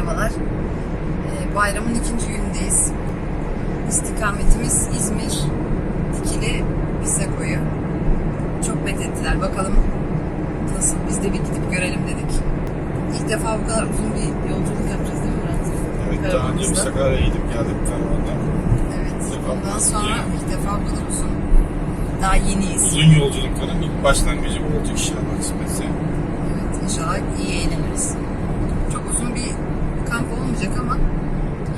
Merhabalar. Ee, bayramın ikinci günündeyiz. İstikametimiz İzmir, Dikili, Biseko'yu. Çok methettiler. Bakalım nasıl biz de bir gidip görelim dedik. İlk defa bu kadar uzun bir yolculuk yapacağız değil mi Murat? Evet daha önce. Sakarya'ya gidip geldik karavandan. Evet. Ondan sonra ilk defa bu kadar uzun. Daha yeniyiz. Uzun yolculukların ilk başlangıcı bu olacak inşallah kısmetse. Evet, inşallah iyi eğleniriz. Çok uzun bir kamp olmayacak ama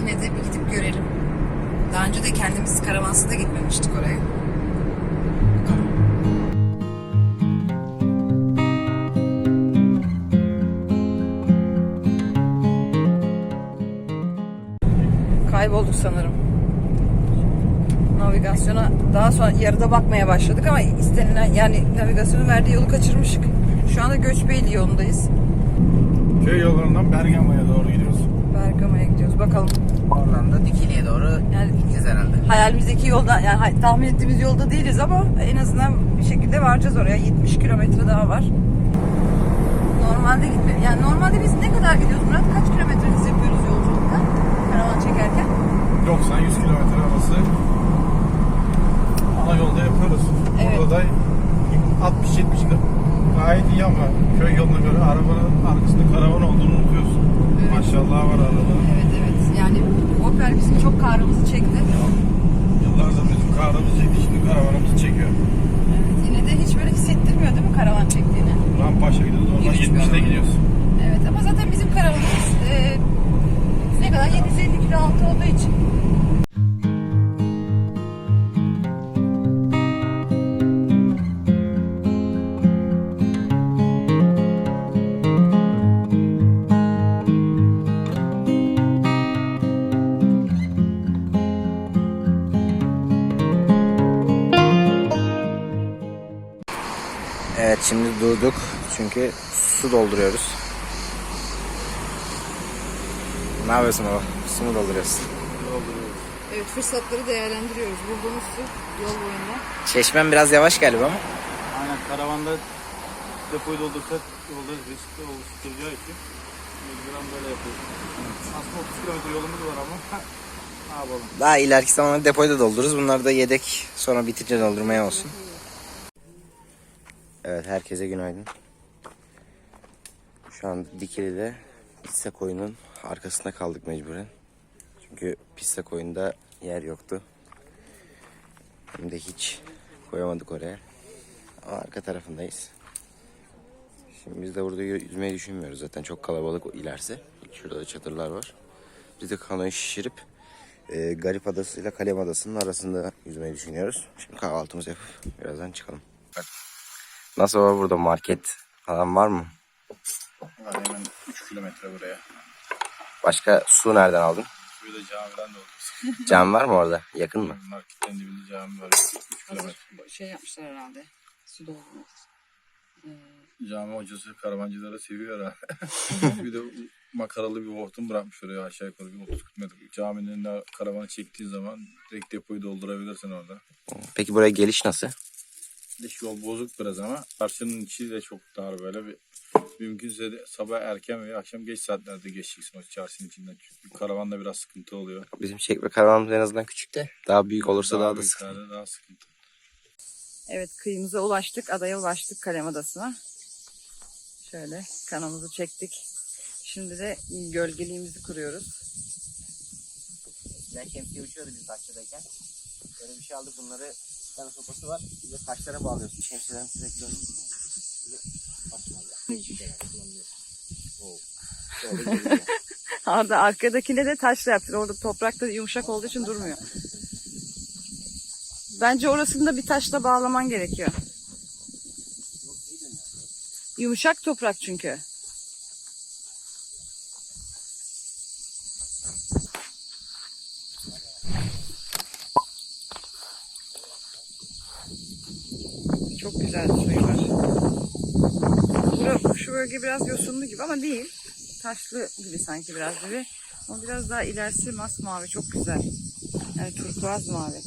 yine de bir gidip görelim. Daha önce de kendimiz karavansız da gitmemiştik oraya. Kaybolduk sanırım. Navigasyona daha sonra yarıda bakmaya başladık ama istenilen yani navigasyonun verdiği yolu kaçırmıştık. Şu anda Göçbeyli yolundayız. Köy yollarından Bergama'ya doğru gidiyoruz. Bergama'ya gidiyoruz. Bakalım. Oradan da Dikili'ye doğru Yani gideceğiz herhalde. hayalimizdeki yolda yani tahmin ettiğimiz yolda değiliz ama en azından bir şekilde varacağız oraya. 70 kilometre daha var. Normalde gitme. Yani normalde biz ne kadar gidiyoruz Murat? Kaç kilometre hız yapıyoruz yolculukta? Karavan çekerken. 90-100 kilometre arası ana yolda yapıyoruz. Evet. Orada da 60-70 gayet iyi ama köy yoluna göre arabanın arkasında karavan olduğunu unutuyorsun. Maşallah var araba. Evet evet. Yani Opel bizim çok kahrımızı çekti. Yıllardır bizim kahrımızı çekti şimdi karavanımızı çekiyor. Evet, yine de hiç böyle hissettirmiyor değil mi karavan çektiğini? Rampaşa gidiyoruz oradan Yürüyüş 70'te bir gidiyoruz. Evet ama zaten bizim karavanımız e, ne kadar 750 kilo altı olduğu için durduk çünkü su dolduruyoruz. Ne yapıyorsun baba? Su mu dolduruyorsun? evet fırsatları değerlendiriyoruz. Bulduğumuz su yol boyunda. Çeşmen biraz yavaş galiba ama. Aynen karavanda depoyu doldursak yolda riskli oluşturacağı için mecburen böyle yapıyoruz. Aslında 30 kilometre yolumuz var ama ne yapalım. Daha ileriki zamanda depoyu da doldururuz. Bunları da yedek sonra bitince doldurmaya olsun. Evet herkese günaydın. Şu an Dikili'de pista koyunun arkasında kaldık mecburen. Çünkü pista koyunda yer yoktu. Hem de hiç koyamadık oraya. Ama arka tarafındayız. Şimdi biz de burada yüzmeyi düşünmüyoruz zaten çok kalabalık ilerisi. Şurada da çadırlar var. Biz de kanoyu şişirip e, Garip Adası ile Kalem Adası'nın arasında yüzmeyi düşünüyoruz. Şimdi kahvaltımızı yapıp birazdan çıkalım. Nasıl var burada market falan var mı? Var hemen 3 kilometre buraya. Başka su nereden aldın? Suyu da camiden doldururuz. Cam var mı orada? Yakın mı? Marketten dibinde cami var. 3 kilometre. Şey yapmışlar herhalde. Su doldurmak. Cami hocası karavancıları seviyor ha. bir de makaralı bir hortum bırakmış oraya aşağı yukarı bir 30-40 metre. Caminin önüne karavanı çektiğin zaman direkt depoyu doldurabilirsin orada. Peki buraya geliş nasıl? Dış yol bozuk biraz ama karşının içi de çok dar böyle bir mümkünse de sabah erken veya akşam geç saatlerde geçeceksin o çarşının içinden. Çünkü karavanda biraz sıkıntı oluyor. Bizim çekme karavanımız en azından küçük de. Daha büyük olursa daha, da büyük sıkıntı. daha sıkıntı. Evet kıyımıza ulaştık. Adaya ulaştık Kalem Adası'na. Şöyle kanamızı çektik. Şimdi de gölgeliğimizi kuruyoruz. Ben şemsiye uçuyordu biz bahçedeyken. Böyle bir şey aldık bunları. Bir tane sopası var. Bir de taşlara bağlıyorsun. Şemsiyelerin sürekli Orada arkadakine de taşla yaptık. Orada toprakta yumuşak olduğu için durmuyor. Bence orasını da bir taşla bağlaman gerekiyor. Yumuşak toprak çünkü. Çok güzel suyu var. Bura, şu bölge biraz yosunlu gibi ama değil. Taşlı gibi sanki biraz gibi. Ama biraz daha ilerisi masmavi çok güzel. Yani turkuaz mavi.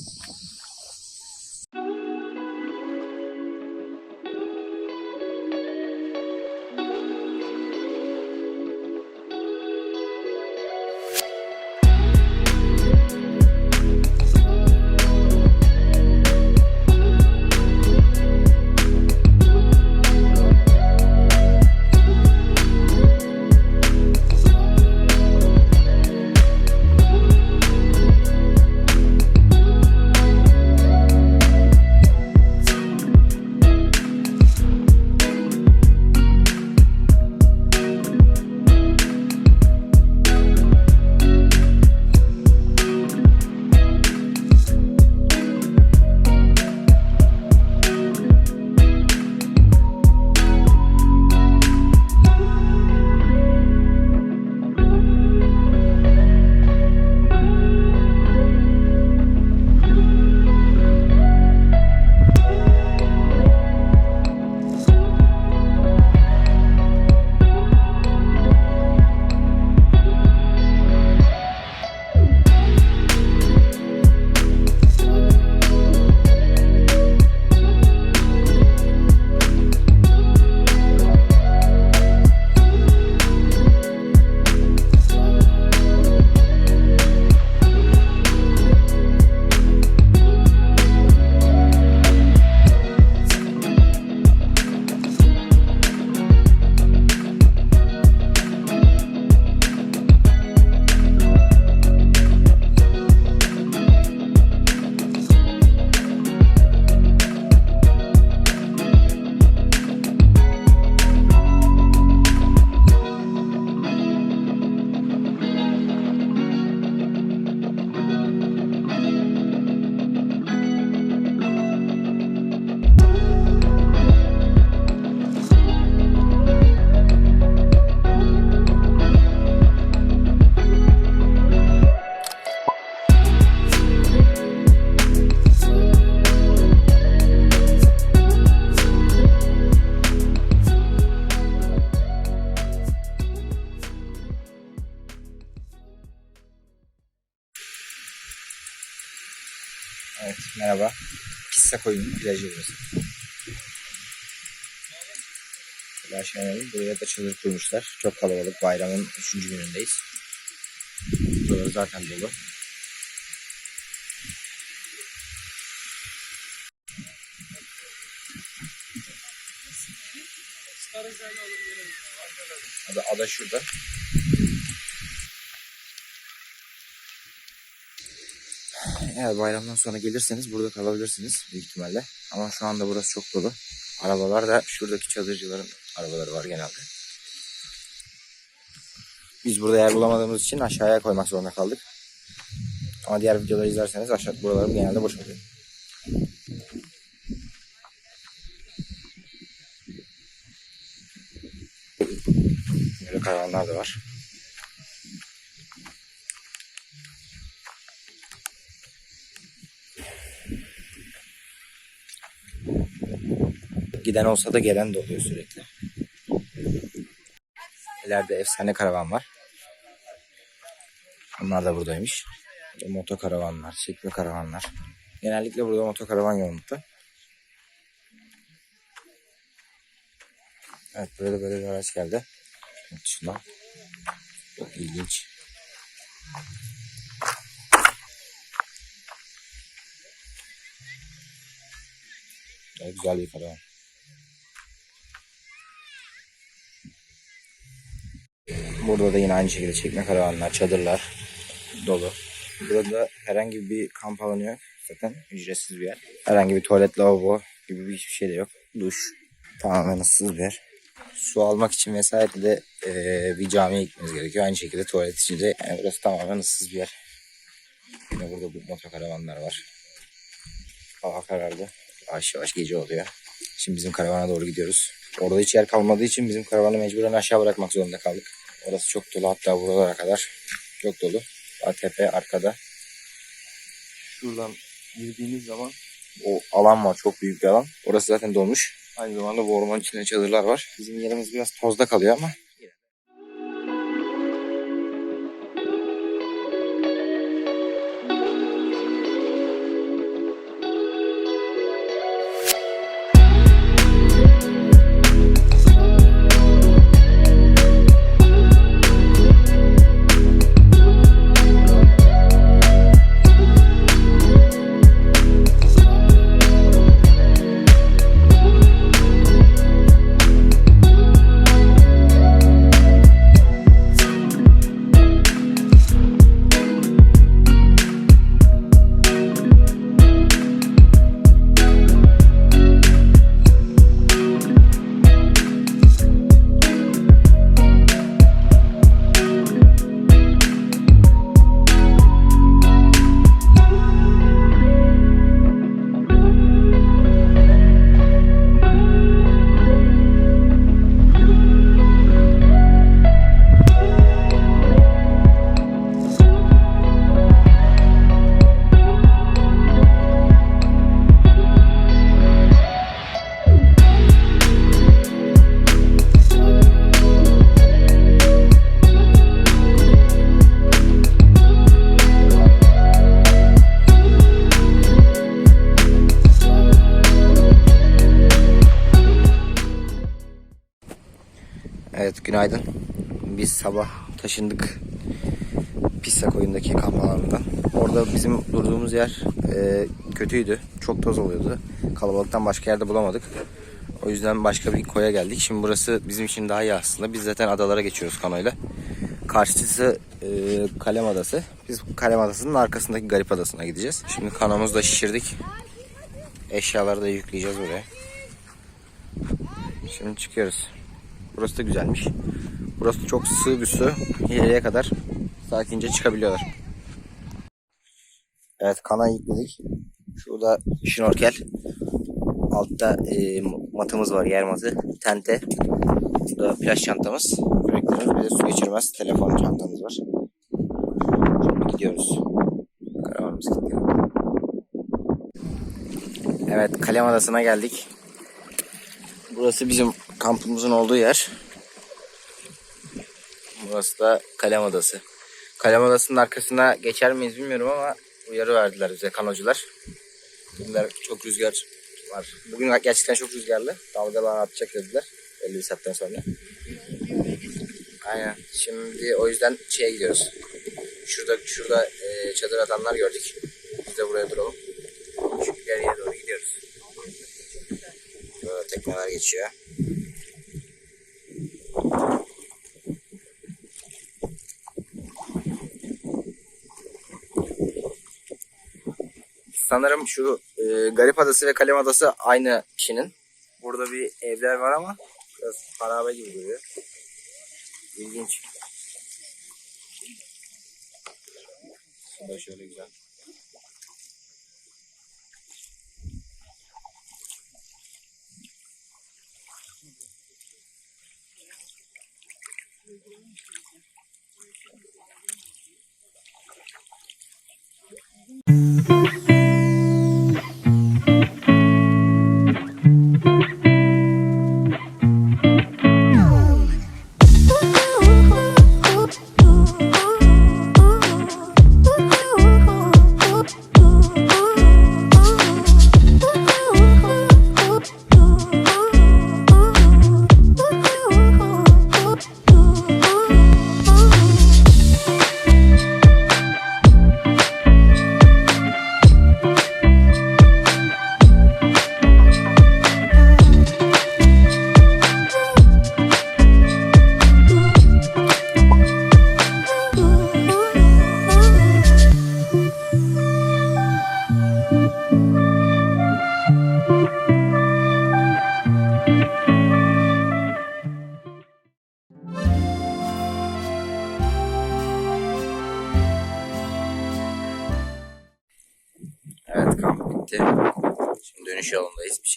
Evet merhaba. Pissa koyunun plajı burası. İnelim. Buraya da çadır kurmuşlar. Çok kalabalık. Bayramın 3. günündeyiz. Buralar zaten dolu. Ada, ada şurada. Eğer bayramdan sonra gelirseniz burada kalabilirsiniz büyük ihtimalle. Ama şu anda burası çok dolu. Arabalar da şuradaki çadırcıların arabaları var genelde. Biz burada yer bulamadığımız için aşağıya koymak zorunda kaldık. Ama diğer videoları izlerseniz aşağı buralarım genelde boş oluyor. Böyle karavanlar da var. Giden olsa da gelen de oluyor sürekli. İleride efsane karavan var. Onlar da buradaymış. Burada moto karavanlar, çekme karavanlar. Genellikle burada moto karavan yoğunlukta. Evet böyle böyle bir araç geldi. Yurt dışından. Güzel bir karavan. Burada da yine aynı şekilde çekme karavanlar, çadırlar dolu. Burada herhangi bir kamp alanı yok. Zaten ücretsiz bir yer. Herhangi bir tuvalet, lavabo gibi bir şey de yok. Duş. Tamamen ıssız bir yer. Su almak için vesaire de eee, bir camiye gitmeniz gerekiyor. Aynı şekilde tuvalet için de yani burası tamamen ıssız bir yer. Yine burada bu motokaravanlar var. Hava karardı. Yavaş yavaş gece oluyor. Şimdi bizim karavana doğru gidiyoruz. Orada hiç yer kalmadığı için bizim karavanı mecburen aşağı bırakmak zorunda kaldık. Orası çok dolu hatta buralara kadar çok dolu. ATP arkada. Şuradan girdiğiniz zaman o alan var çok büyük bir alan. Orası zaten dolmuş. Aynı zamanda bu ormanın içinde çadırlar var. Bizim yerimiz biraz tozda kalıyor ama Evet günaydın. Biz sabah taşındık Pissa koyundaki kamp alanından. Orada bizim durduğumuz yer e, kötüydü. Çok toz oluyordu. Kalabalıktan başka yerde bulamadık. O yüzden başka bir koya geldik. Şimdi burası bizim için daha iyi aslında. Biz zaten adalara geçiyoruz kanoyla. Karşısı e, Kalem Adası. Biz Kalem Adası'nın arkasındaki Garip Adası'na gideceğiz. Şimdi kanomuzu da şişirdik. Eşyaları da yükleyeceğiz buraya. Şimdi çıkıyoruz. Burası da güzelmiş. Burası da çok sığ bir su. İleriye kadar sakince çıkabiliyorlar. Evet kana yükledik. Şurada şnorkel. Altta e, matımız var yer matı. Tente. Burada plaj çantamız. Küreklerimiz bir de su geçirmez. Telefon çantamız var. Şimdi gidiyoruz. Karavanımız gidiyor. Evet Kalem Adası'na geldik. Burası bizim kampımızın olduğu yer. Burası da Kalem Adası. Kalem Adası'nın arkasına geçer miyiz bilmiyorum ama uyarı verdiler bize kanocular. Bugünler çok rüzgar var. Bugün gerçekten çok rüzgarlı. Dalgalar atacak dediler. Belli bir saatten sonra. Aynen. Şimdi o yüzden şeye gidiyoruz. Şurada şurada e, çadır atanlar gördük. Biz de buraya duralım. Şu ileriye doğru gidiyoruz. Böyle tekneler geçiyor. Sanırım şu e, Garip Adası ve Kalem Adası aynı kişinin. Burada bir evler var ama biraz harabe gibi duruyor. İlginç. Bu şöyle güzel. Evet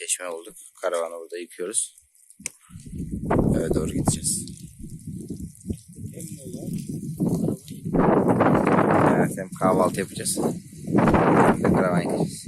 çeşme bulduk. Karavanı burada yıkıyoruz. Eve doğru gideceğiz. Evet hem kahvaltı yapacağız. Hem de karavan yıkayacağız.